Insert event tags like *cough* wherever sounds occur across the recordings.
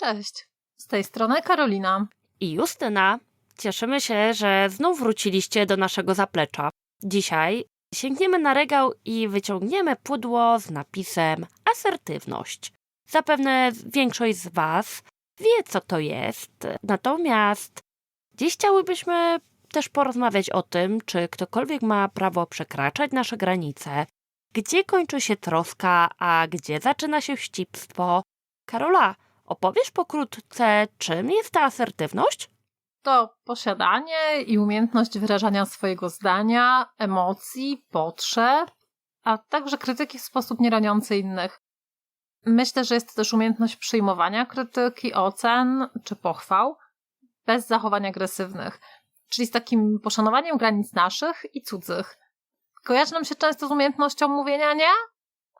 Cześć, z tej strony Karolina. I Justyna, cieszymy się, że znów wróciliście do naszego zaplecza. Dzisiaj sięgniemy na regał i wyciągniemy pudło z napisem asertywność. Zapewne większość z Was wie, co to jest, natomiast dziś chciałybyśmy też porozmawiać o tym, czy ktokolwiek ma prawo przekraczać nasze granice, gdzie kończy się troska, a gdzie zaczyna się wścibstwo. Karola, opowiesz pokrótce, czym jest ta asertywność? To posiadanie i umiejętność wyrażania swojego zdania, emocji, potrzeb, a także krytyki w sposób nie raniący innych. Myślę, że jest to też umiejętność przyjmowania krytyki, ocen czy pochwał bez zachowań agresywnych, czyli z takim poszanowaniem granic naszych i cudzych. Kojarzy nam się często z umiejętnością mówienia nie,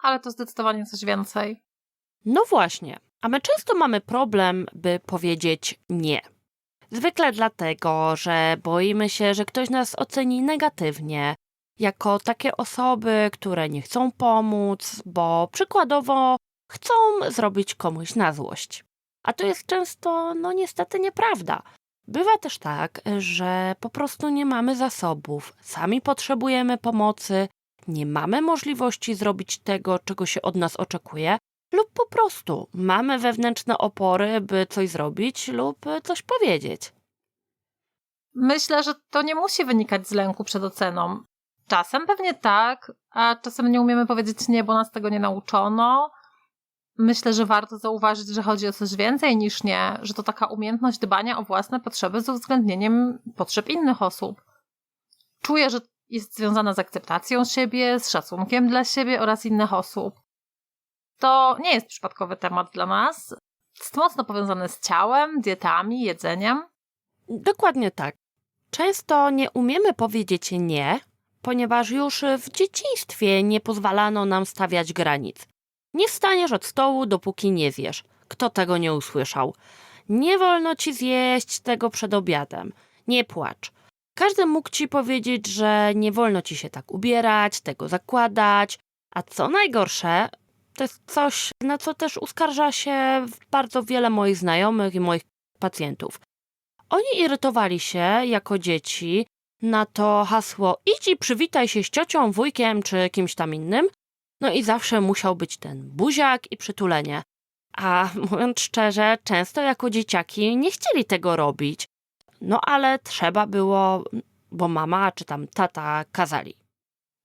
ale to zdecydowanie coś więcej. No właśnie, a my często mamy problem, by powiedzieć nie. Zwykle dlatego, że boimy się, że ktoś nas oceni negatywnie, jako takie osoby, które nie chcą pomóc, bo przykładowo chcą zrobić komuś na złość. A to jest często, no niestety, nieprawda. Bywa też tak, że po prostu nie mamy zasobów, sami potrzebujemy pomocy, nie mamy możliwości zrobić tego, czego się od nas oczekuje, lub po prostu mamy wewnętrzne opory, by coś zrobić lub coś powiedzieć. Myślę, że to nie musi wynikać z lęku przed oceną. Czasem pewnie tak, a czasem nie umiemy powiedzieć nie, bo nas tego nie nauczono. Myślę, że warto zauważyć, że chodzi o coś więcej niż nie, że to taka umiejętność dbania o własne potrzeby z uwzględnieniem potrzeb innych osób. Czuję, że jest związana z akceptacją siebie, z szacunkiem dla siebie oraz innych osób. To nie jest przypadkowy temat dla nas. Jest mocno powiązany z ciałem, dietami, jedzeniem. Dokładnie tak. Często nie umiemy powiedzieć nie, ponieważ już w dzieciństwie nie pozwalano nam stawiać granic. Nie wstaniesz od stołu, dopóki nie zjesz. Kto tego nie usłyszał? Nie wolno ci zjeść tego przed obiadem. Nie płacz. Każdy mógł ci powiedzieć, że nie wolno ci się tak ubierać, tego zakładać. A co najgorsze, to jest coś, na co też uskarża się bardzo wiele moich znajomych i moich pacjentów. Oni irytowali się jako dzieci na to hasło idź i przywitaj się z ciocią, wujkiem czy kimś tam innym. No i zawsze musiał być ten buziak i przytulenie. A *laughs* mówiąc szczerze, często jako dzieciaki nie chcieli tego robić. No ale trzeba było, bo mama czy tam tata kazali.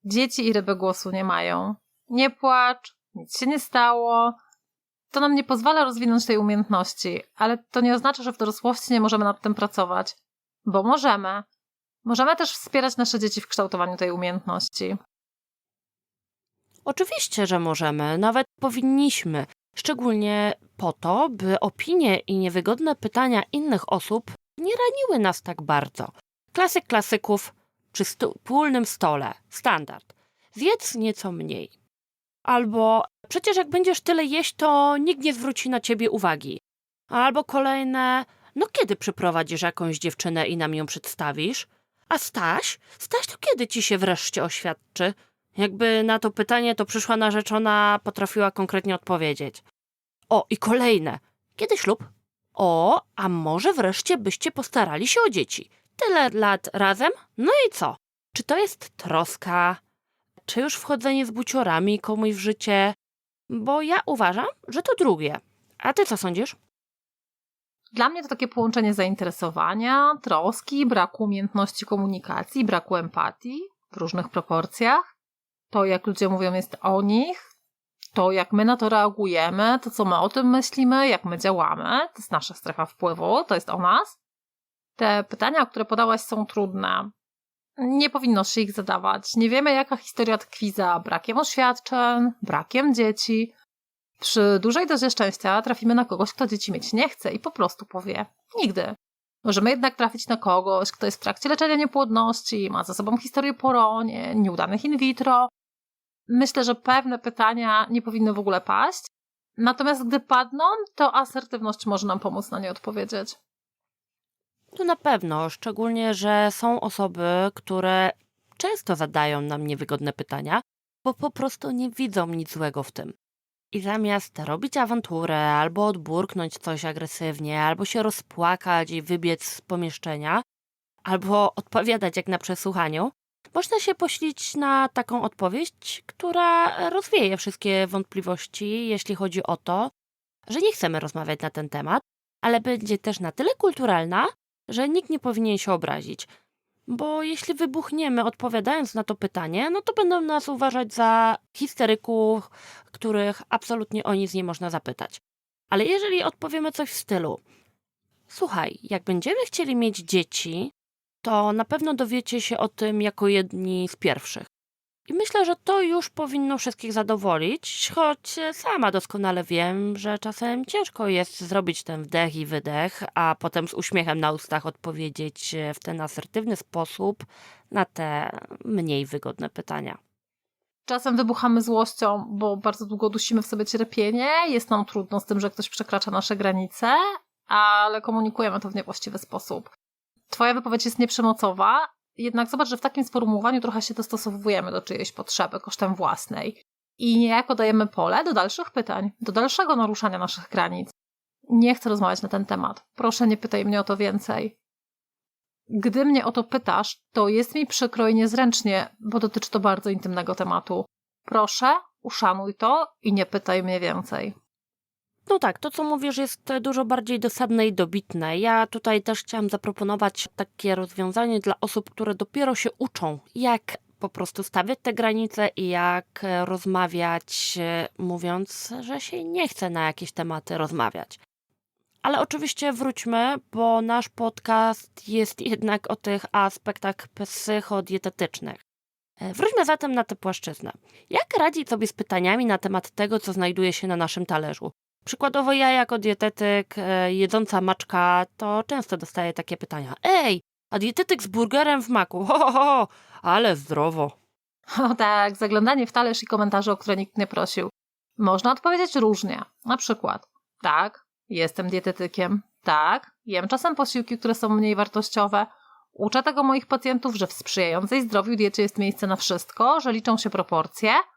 Dzieci i ryby głosu nie mają. Nie płacz, nic się nie stało. To nam nie pozwala rozwinąć tej umiejętności, ale to nie oznacza, że w dorosłości nie możemy nad tym pracować, bo możemy. Możemy też wspierać nasze dzieci w kształtowaniu tej umiejętności. Oczywiście, że możemy, nawet powinniśmy, szczególnie po to, by opinie i niewygodne pytania innych osób nie raniły nas tak bardzo. Klasyk klasyków przy wspólnym stole, standard. Zjedz nieco mniej. Albo przecież jak będziesz tyle jeść, to nikt nie zwróci na ciebie uwagi. Albo kolejne, no kiedy przyprowadzisz jakąś dziewczynę i nam ją przedstawisz? A Staś? Staś to kiedy ci się wreszcie oświadczy? Jakby na to pytanie to przyszła narzeczona potrafiła konkretnie odpowiedzieć. O, i kolejne. Kiedy ślub? O, a może wreszcie byście postarali się o dzieci? Tyle lat razem? No i co? Czy to jest troska? Czy już wchodzenie z buciorami komuś w życie? Bo ja uważam, że to drugie. A ty co sądzisz? Dla mnie to takie połączenie zainteresowania, troski, braku umiejętności komunikacji, braku empatii w różnych proporcjach. To, jak ludzie mówią, jest o nich, to, jak my na to reagujemy, to, co my o tym myślimy, jak my działamy, to jest nasza strefa wpływu, to jest o nas. Te pytania, które podałaś, są trudne. Nie powinno się ich zadawać. Nie wiemy, jaka historia tkwi za brakiem oświadczeń, brakiem dzieci. Przy dużej dozie szczęścia trafimy na kogoś, kto dzieci mieć nie chce i po prostu powie nigdy. Możemy jednak trafić na kogoś, kto jest w trakcie leczenia niepłodności, ma za sobą historię poronień, nieudanych in vitro. Myślę, że pewne pytania nie powinny w ogóle paść. Natomiast gdy padną, to asertywność może nam pomóc na nie odpowiedzieć. To na pewno, szczególnie, że są osoby, które często zadają nam niewygodne pytania, bo po prostu nie widzą nic złego w tym. I zamiast robić awanturę, albo odburknąć coś agresywnie, albo się rozpłakać i wybiec z pomieszczenia, albo odpowiadać jak na przesłuchaniu, można się poślić na taką odpowiedź, która rozwieje wszystkie wątpliwości, jeśli chodzi o to, że nie chcemy rozmawiać na ten temat, ale będzie też na tyle kulturalna, że nikt nie powinien się obrazić. Bo jeśli wybuchniemy odpowiadając na to pytanie, no to będą nas uważać za histeryków, których absolutnie o nic nie można zapytać. Ale jeżeli odpowiemy coś w stylu: Słuchaj, jak będziemy chcieli mieć dzieci, to na pewno dowiecie się o tym jako jedni z pierwszych. I myślę, że to już powinno wszystkich zadowolić, choć sama doskonale wiem, że czasem ciężko jest zrobić ten wdech i wydech, a potem z uśmiechem na ustach odpowiedzieć w ten asertywny sposób na te mniej wygodne pytania. Czasem wybuchamy złością, bo bardzo długo dusimy w sobie cierpienie, jest nam trudno z tym, że ktoś przekracza nasze granice, ale komunikujemy to w niewłaściwy sposób. Twoja wypowiedź jest nieprzemocowa, jednak zobacz, że w takim sformułowaniu trochę się dostosowujemy do czyjejś potrzeby kosztem własnej. I niejako dajemy pole do dalszych pytań, do dalszego naruszania naszych granic. Nie chcę rozmawiać na ten temat. Proszę, nie pytaj mnie o to więcej. Gdy mnie o to pytasz, to jest mi przykro i niezręcznie, bo dotyczy to bardzo intymnego tematu. Proszę, uszanuj to i nie pytaj mnie więcej. No tak, to co mówisz jest dużo bardziej dosadne i dobitne. Ja tutaj też chciałam zaproponować takie rozwiązanie dla osób, które dopiero się uczą, jak po prostu stawiać te granice i jak rozmawiać, mówiąc, że się nie chce na jakieś tematy rozmawiać. Ale oczywiście wróćmy, bo nasz podcast jest jednak o tych aspektach psychodietetycznych. Wróćmy zatem na tę płaszczyznę. Jak radzić sobie z pytaniami na temat tego, co znajduje się na naszym talerzu? Przykładowo ja jako dietetyk e, jedząca maczka to często dostaję takie pytania. Ej, a dietetyk z burgerem w maku, ho, ho, ho ale zdrowo. O tak, zaglądanie w talerz i komentarze, o które nikt nie prosił. Można odpowiedzieć różnie. Na przykład, tak, jestem dietetykiem, tak, jem czasem posiłki, które są mniej wartościowe. Uczę tego moich pacjentów, że w sprzyjającej zdrowiu diecie jest miejsce na wszystko, że liczą się proporcje –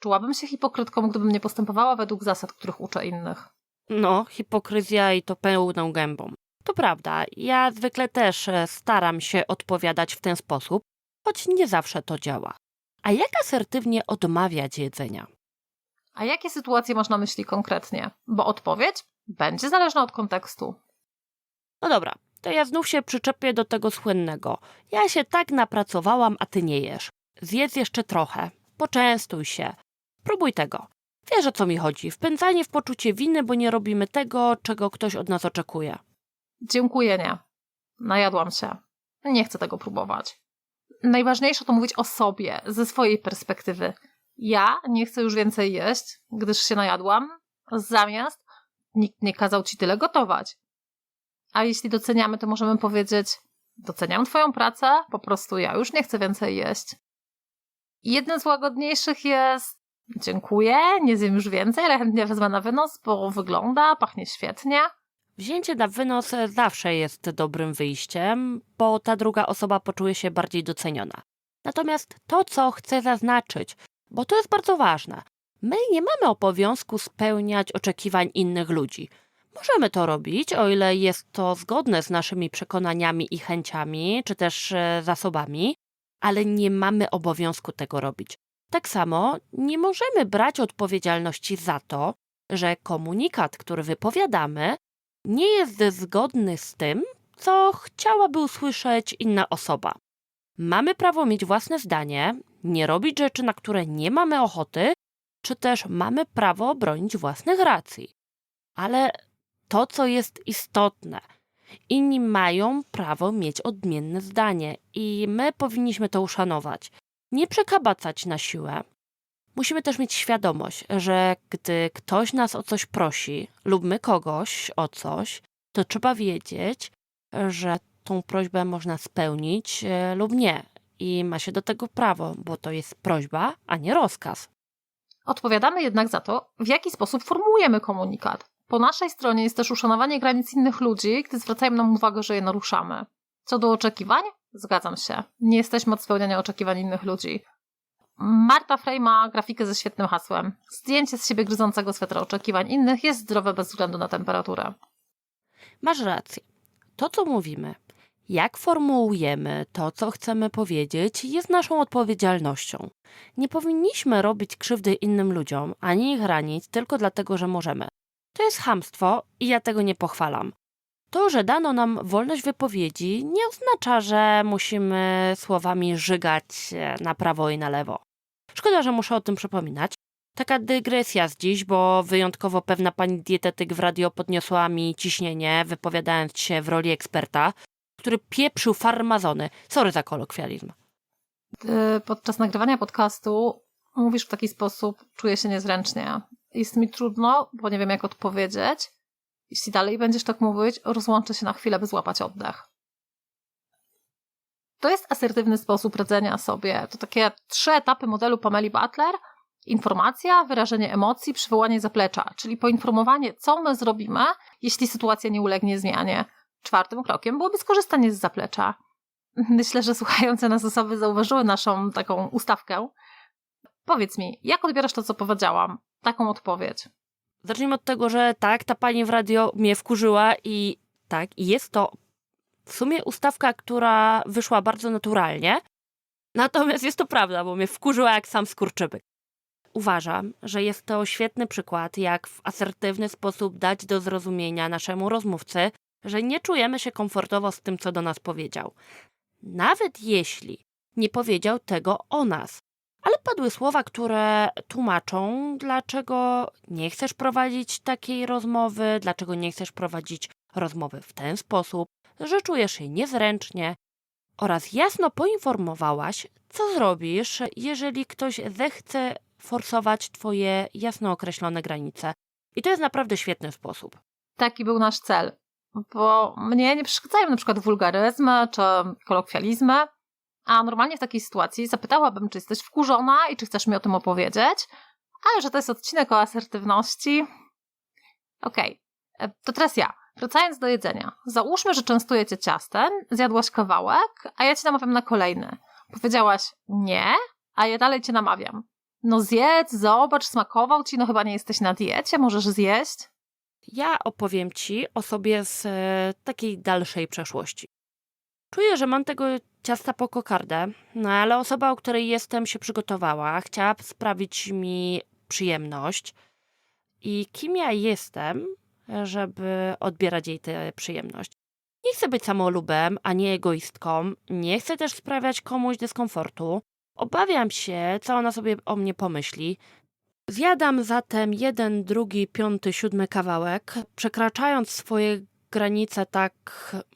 Czułabym się hipokrytką, gdybym nie postępowała według zasad, których uczę innych. No, hipokryzja i to pełną gębą. To prawda, ja zwykle też e, staram się odpowiadać w ten sposób, choć nie zawsze to działa. A jak asertywnie odmawiać jedzenia? A jakie sytuacje masz na myśli konkretnie? Bo odpowiedź będzie zależna od kontekstu. No dobra, to ja znów się przyczepię do tego słynnego. Ja się tak napracowałam, a ty nie jesz. Zjedz jeszcze trochę, poczęstuj się, Próbuj tego. Wiesz o co mi chodzi. Wpędzanie w poczucie winy, bo nie robimy tego, czego ktoś od nas oczekuje. Dziękuję, nie. Najadłam się. Nie chcę tego próbować. Najważniejsze to mówić o sobie, ze swojej perspektywy. Ja nie chcę już więcej jeść, gdyż się najadłam, zamiast nikt nie kazał ci tyle gotować. A jeśli doceniamy, to możemy powiedzieć: Doceniam Twoją pracę, po prostu ja już nie chcę więcej jeść. Jednym z łagodniejszych jest: Dziękuję, nie zjem już więcej, ale chętnie wezmę na wynos, bo wygląda, pachnie świetnie. Wzięcie na wynos zawsze jest dobrym wyjściem, bo ta druga osoba poczuje się bardziej doceniona. Natomiast to, co chcę zaznaczyć, bo to jest bardzo ważne, my nie mamy obowiązku spełniać oczekiwań innych ludzi. Możemy to robić, o ile jest to zgodne z naszymi przekonaniami i chęciami, czy też e, zasobami, ale nie mamy obowiązku tego robić. Tak samo nie możemy brać odpowiedzialności za to, że komunikat, który wypowiadamy, nie jest zgodny z tym, co chciałaby usłyszeć inna osoba. Mamy prawo mieć własne zdanie, nie robić rzeczy, na które nie mamy ochoty, czy też mamy prawo bronić własnych racji. Ale to, co jest istotne, inni mają prawo mieć odmienne zdanie i my powinniśmy to uszanować nie przekabacać na siłę. Musimy też mieć świadomość, że gdy ktoś nas o coś prosi, lub my kogoś o coś, to trzeba wiedzieć, że tą prośbę można spełnić e, lub nie. I ma się do tego prawo, bo to jest prośba, a nie rozkaz. Odpowiadamy jednak za to, w jaki sposób formułujemy komunikat. Po naszej stronie jest też uszanowanie granic innych ludzi, gdy zwracają nam uwagę, że je naruszamy. Co do oczekiwań, Zgadzam się. Nie jesteśmy od spełniania oczekiwań innych ludzi. Marta Frey ma grafikę ze świetnym hasłem. Zdjęcie z siebie gryzącego swetra oczekiwań innych jest zdrowe bez względu na temperaturę. Masz rację. To, co mówimy, jak formułujemy to, co chcemy powiedzieć, jest naszą odpowiedzialnością. Nie powinniśmy robić krzywdy innym ludziom, ani ich ranić tylko dlatego, że możemy. To jest chamstwo i ja tego nie pochwalam. To, że dano nam wolność wypowiedzi, nie oznacza, że musimy słowami żygać e, na prawo i na lewo. Szkoda, że muszę o tym przypominać. Taka dygresja z dziś, bo wyjątkowo pewna pani dietetyk w radio podniosła mi ciśnienie, wypowiadając się w roli eksperta, który pieprzył farmazony. Sorry za kolokwializm. Ty podczas nagrywania podcastu mówisz w taki sposób, czuję się niezręcznie. Jest mi trudno, bo nie wiem jak odpowiedzieć. Jeśli dalej będziesz tak mówić, rozłączę się na chwilę, by złapać oddech. To jest asertywny sposób radzenia sobie. To takie trzy etapy modelu Pameli Butler. Informacja, wyrażenie emocji, przywołanie zaplecza, czyli poinformowanie, co my zrobimy, jeśli sytuacja nie ulegnie zmianie. Czwartym krokiem byłoby skorzystanie z zaplecza. Myślę, że słuchające nas osoby zauważyły naszą taką ustawkę. Powiedz mi, jak odbierasz to, co powiedziałam? Taką odpowiedź. Zacznijmy od tego, że tak, ta pani w radio mnie wkurzyła i tak, jest to w sumie ustawka, która wyszła bardzo naturalnie. Natomiast jest to prawda, bo mnie wkurzyła jak sam skurczybyk. Uważam, że jest to świetny przykład, jak w asertywny sposób dać do zrozumienia naszemu rozmówcy, że nie czujemy się komfortowo z tym, co do nas powiedział. Nawet jeśli nie powiedział tego o nas. Ale padły słowa, które tłumaczą, dlaczego nie chcesz prowadzić takiej rozmowy, dlaczego nie chcesz prowadzić rozmowy w ten sposób, że czujesz się niezręcznie oraz jasno poinformowałaś, co zrobisz, jeżeli ktoś zechce forsować Twoje jasno określone granice. I to jest naprawdę świetny sposób. Taki był nasz cel. Bo mnie nie przeszkadzają na przykład wulgaryzmy czy kolokwializmy, a normalnie w takiej sytuacji zapytałabym, czy jesteś wkurzona i czy chcesz mi o tym opowiedzieć, ale że to jest odcinek o asertywności. Okej, okay. to teraz ja. Wracając do jedzenia. Załóżmy, że częstuję cię ciastem, zjadłaś kawałek, a ja cię namawiam na kolejny. Powiedziałaś nie, a ja dalej cię namawiam. No zjedz, zobacz, smakował ci, no chyba nie jesteś na diecie, możesz zjeść. Ja opowiem ci o sobie z e, takiej dalszej przeszłości. Czuję, że mam tego ciasta po kokardę, no ale osoba, o której jestem, się przygotowała, chciała sprawić mi przyjemność. I kim ja jestem, żeby odbierać jej tę przyjemność? Nie chcę być samolubem, a nie egoistką. Nie chcę też sprawiać komuś dyskomfortu. Obawiam się, co ona sobie o mnie pomyśli. Zjadam zatem jeden, drugi, piąty, siódmy kawałek, przekraczając swoje granice tak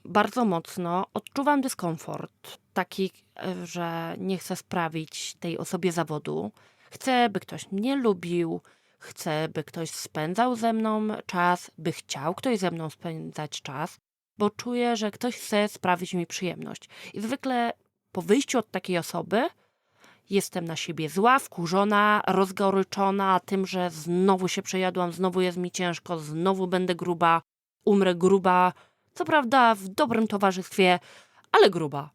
bardzo mocno, odczuwam dyskomfort. Taki, e, że nie chcę sprawić tej osobie zawodu. Chcę, by ktoś mnie lubił, chcę, by ktoś spędzał ze mną czas, by chciał ktoś ze mną spędzać czas, bo czuję, że ktoś chce sprawić mi przyjemność. I zwykle po wyjściu od takiej osoby jestem na siebie zła, wkurzona, rozgoryczona tym, że znowu się przejadłam, znowu jest mi ciężko, znowu będę gruba, umrę gruba. Co prawda w dobrym towarzystwie, ale gruba.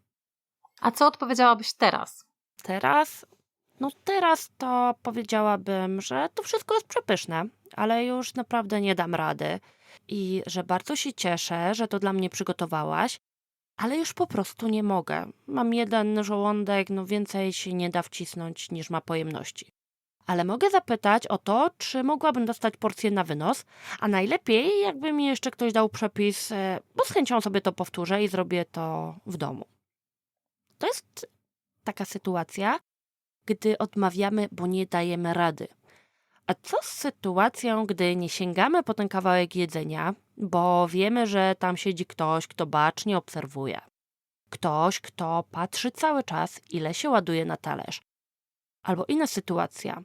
A co odpowiedziałabyś teraz? Teraz? No teraz to powiedziałabym, że to wszystko jest przepyszne, ale już naprawdę nie dam rady. I że bardzo się cieszę, że to dla mnie przygotowałaś, ale już po prostu nie mogę. Mam jeden żołądek, no więcej się nie da wcisnąć niż ma pojemności. Ale mogę zapytać o to, czy mogłabym dostać porcję na wynos, a najlepiej jakby mi jeszcze ktoś dał przepis, e, bo z chęcią sobie to powtórzę i zrobię to w domu. To jest taka sytuacja, gdy odmawiamy, bo nie dajemy rady. A co z sytuacją, gdy nie sięgamy po ten kawałek jedzenia, bo wiemy, że tam siedzi ktoś, kto bacznie obserwuje? Ktoś, kto patrzy cały czas, ile się ładuje na talerz. Albo inna sytuacja.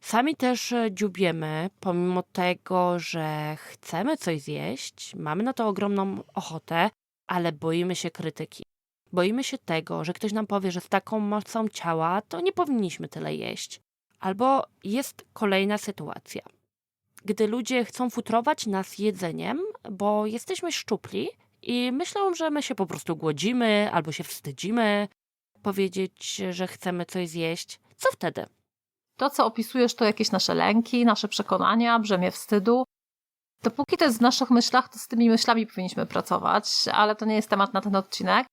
Sami też e, dziubiemy, pomimo tego, że chcemy coś zjeść, mamy na to ogromną ochotę, ale boimy się krytyki. Boimy się tego, że ktoś nam powie, że z taką mocą ciała to nie powinniśmy tyle jeść. Albo jest kolejna sytuacja, gdy ludzie chcą futrować nas jedzeniem, bo jesteśmy szczupli i myślą, że my się po prostu głodzimy albo się wstydzimy powiedzieć, że chcemy coś zjeść. Co wtedy? To, co opisujesz, to jakieś nasze lęki, nasze przekonania, brzemię wstydu. Dopóki to jest w naszych myślach, to z tymi myślami powinniśmy pracować, ale to nie jest temat na ten odcinek.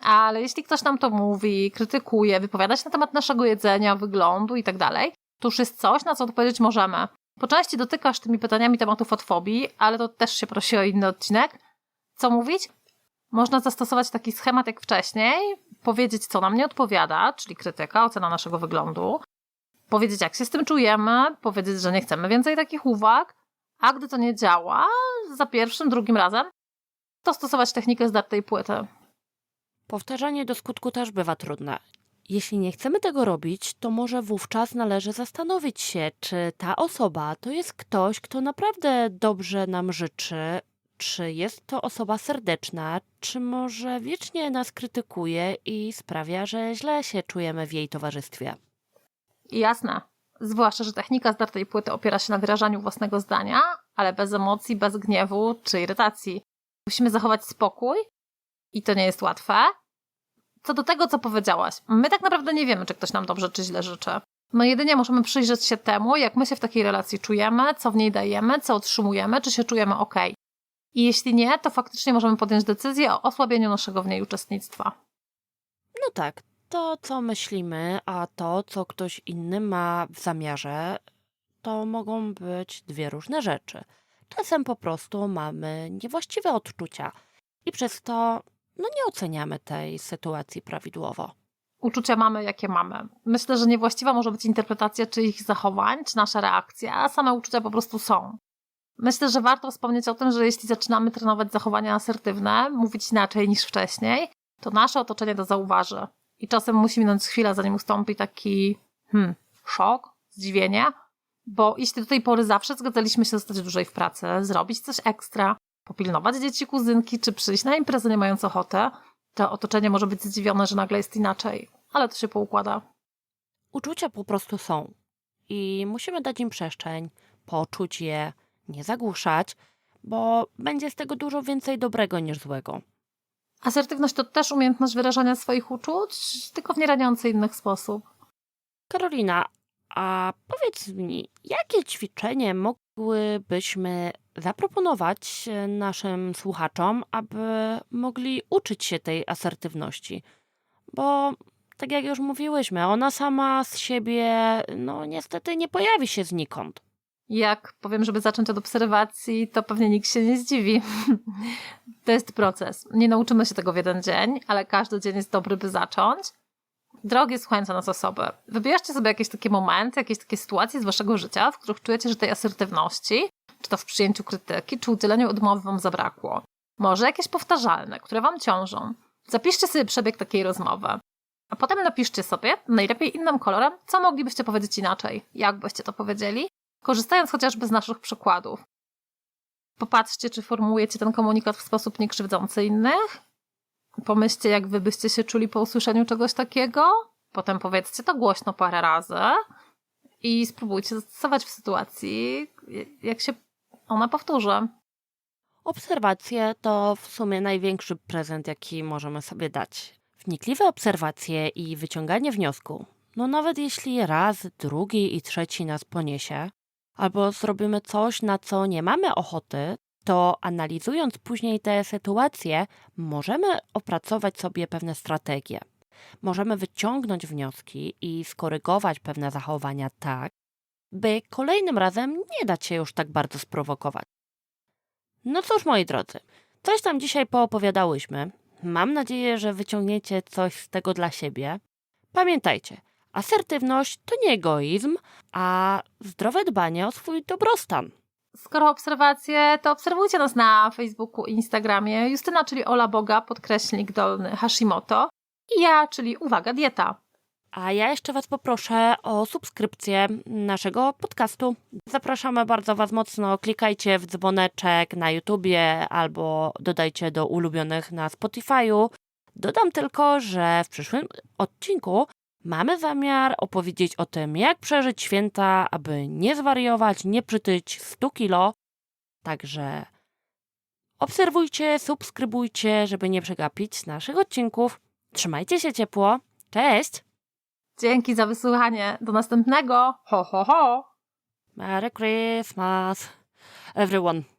Ale jeśli ktoś nam to mówi, krytykuje, wypowiada się na temat naszego jedzenia, wyglądu i tak dalej, to już jest coś, na co odpowiedzieć możemy. Po części dotykasz tymi pytaniami tematów od fobii, ale to też się prosi o inny odcinek. Co mówić? Można zastosować taki schemat jak wcześniej, powiedzieć, co nam nie odpowiada, czyli krytyka, ocena naszego wyglądu, powiedzieć, jak się z tym czujemy, powiedzieć, że nie chcemy więcej takich uwag, a gdy to nie działa, za pierwszym, drugim razem, to stosować technikę zdartej płyty. Powtarzanie do skutku też bywa trudne. Jeśli nie chcemy tego robić, to może wówczas należy zastanowić się, czy ta osoba to jest ktoś, kto naprawdę dobrze nam życzy, czy jest to osoba serdeczna, czy może wiecznie nas krytykuje i sprawia, że źle się czujemy w jej towarzystwie. Jasne, zwłaszcza, że technika zdartej płyty opiera się na wyrażaniu własnego zdania, ale bez emocji, bez gniewu czy irytacji. Musimy zachować spokój i to nie jest łatwe. Co do tego, co powiedziałaś, my tak naprawdę nie wiemy, czy ktoś nam dobrze czy źle życzy. My jedynie możemy przyjrzeć się temu, jak my się w takiej relacji czujemy, co w niej dajemy, co otrzymujemy, czy się czujemy ok. I jeśli nie, to faktycznie możemy podjąć decyzję o osłabieniu naszego w niej uczestnictwa. No tak, to co myślimy, a to co ktoś inny ma w zamiarze, to mogą być dwie różne rzeczy. Czasem po prostu mamy niewłaściwe odczucia i przez to no nie oceniamy tej sytuacji prawidłowo. Uczucia mamy, jakie mamy. Myślę, że niewłaściwa może być interpretacja czyichś zachowań, czy nasza reakcja, a same uczucia po prostu są. Myślę, że warto wspomnieć o tym, że jeśli zaczynamy trenować zachowania asertywne, mówić inaczej niż wcześniej, to nasze otoczenie to zauważy. I czasem musi minąć chwila, zanim ustąpi taki hmm, szok, zdziwienie, bo jeśli do tej pory zawsze zgadzaliśmy się zostać dłużej w pracy, zrobić coś ekstra, popilnować dzieci kuzynki, czy przyjść na imprezę nie mając ochoty, to otoczenie może być zdziwione, że nagle jest inaczej, ale to się poukłada. Uczucia po prostu są i musimy dać im przestrzeń, poczuć je, nie zagłuszać, bo będzie z tego dużo więcej dobrego niż złego. Asertywność to też umiejętność wyrażania swoich uczuć, tylko w nieraniący innych sposób. Karolina, a powiedz mi, jakie ćwiczenie mogłybyśmy zaproponować naszym słuchaczom, aby mogli uczyć się tej asertywności? Bo, tak jak już mówiłyśmy, ona sama z siebie, no niestety nie pojawi się znikąd. Jak powiem, żeby zacząć od obserwacji, to pewnie nikt się nie zdziwi. *laughs* to jest proces. Nie nauczymy się tego w jeden dzień, ale każdy dzień jest dobry, by zacząć. Drogie słuchające nas osoby, wybierzcie sobie jakieś takie momenty, jakieś takie sytuacje z waszego życia, w których czujecie, że tej asertywności, czy to w przyjęciu krytyki, czy udzieleniu odmowy wam zabrakło. Może jakieś powtarzalne, które wam ciążą. Zapiszcie sobie przebieg takiej rozmowy. A potem napiszcie sobie, najlepiej innym kolorem, co moglibyście powiedzieć inaczej, jak byście to powiedzieli, korzystając chociażby z naszych przykładów. Popatrzcie, czy formułujecie ten komunikat w sposób niekrzywdzący innych. Pomyślcie, jak wy byście się czuli po usłyszeniu czegoś takiego. Potem powiedzcie to głośno parę razy i spróbujcie zastosować w sytuacji, jak się ona powtórzy. Obserwacje to w sumie największy prezent, jaki możemy sobie dać. Wnikliwe obserwacje i wyciąganie wniosku. No nawet jeśli raz, drugi i trzeci nas poniesie, albo zrobimy coś, na co nie mamy ochoty, to analizując później te sytuacje, możemy opracować sobie pewne strategie. Możemy wyciągnąć wnioski i skorygować pewne zachowania tak, by kolejnym razem nie dać się już tak bardzo sprowokować. No cóż, moi drodzy, coś tam dzisiaj poopowiadałyśmy. Mam nadzieję, że wyciągniecie coś z tego dla siebie. Pamiętajcie, asertywność to nie egoizm, a zdrowe dbanie o swój dobrostan. Skoro obserwacje, to obserwujcie nas na Facebooku i Instagramie. Justyna, czyli Ola Boga, podkreślnik dolny Hashimoto i ja, czyli Uwaga Dieta. A ja jeszcze Was poproszę o subskrypcję naszego podcastu. Zapraszamy bardzo Was mocno. Klikajcie w dzwoneczek na YouTubie albo dodajcie do ulubionych na Spotify'u. Dodam tylko, że w przyszłym odcinku mamy zamiar opowiedzieć o tym, jak przeżyć święta, aby nie zwariować, nie przytyć 100 kilo. Także obserwujcie, subskrybujcie, żeby nie przegapić naszych odcinków. Trzymajcie się ciepło. Cześć! Dzięki za wysłuchanie. Do następnego. Ho, ho, ho. Merry Christmas, everyone.